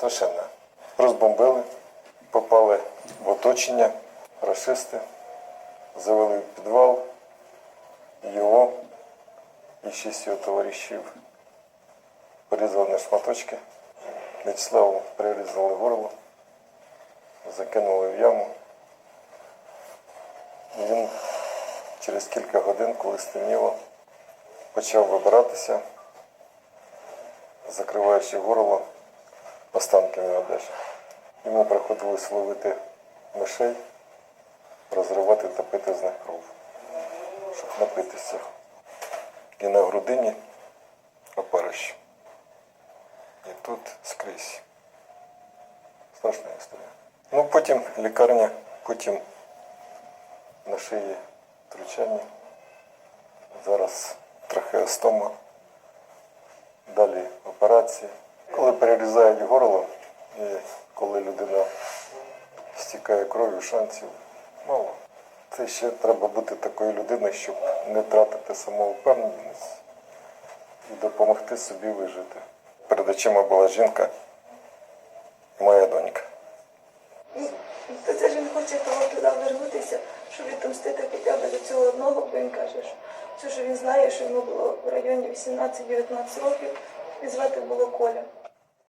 Страшенно. Розбомбили, попали в оточення, расисти, завели в підвал його і шість його товаришів. Порізали на шматочки. Вячеславу прирізали горло, закинули в яму. Він через кілька годин, коли стемніло, почав вибиратися, закриваючи горло останками одежі. Йому приходилось ловити мишей, розривати та пити з них кров, щоб напитися. І на грудині опарищ. І тут скрізь. Страшна історія. Ну, потім лікарня, потім на шиї втручання. Зараз трахеостома. Далі операції. Коли перерізають горло і коли людина стікає кров'ю, шансів мало. Це ще треба бути такою людиною, щоб не втратити самовпевненість і допомогти собі вижити. Перед очима була жінка і моя донька. То це ж він хоче того туди вернутися, щоб відомстити хоча б до цього одного, бо він каже, що все, що він знає, що йому було в районі 18-19 років, і звати було Коля.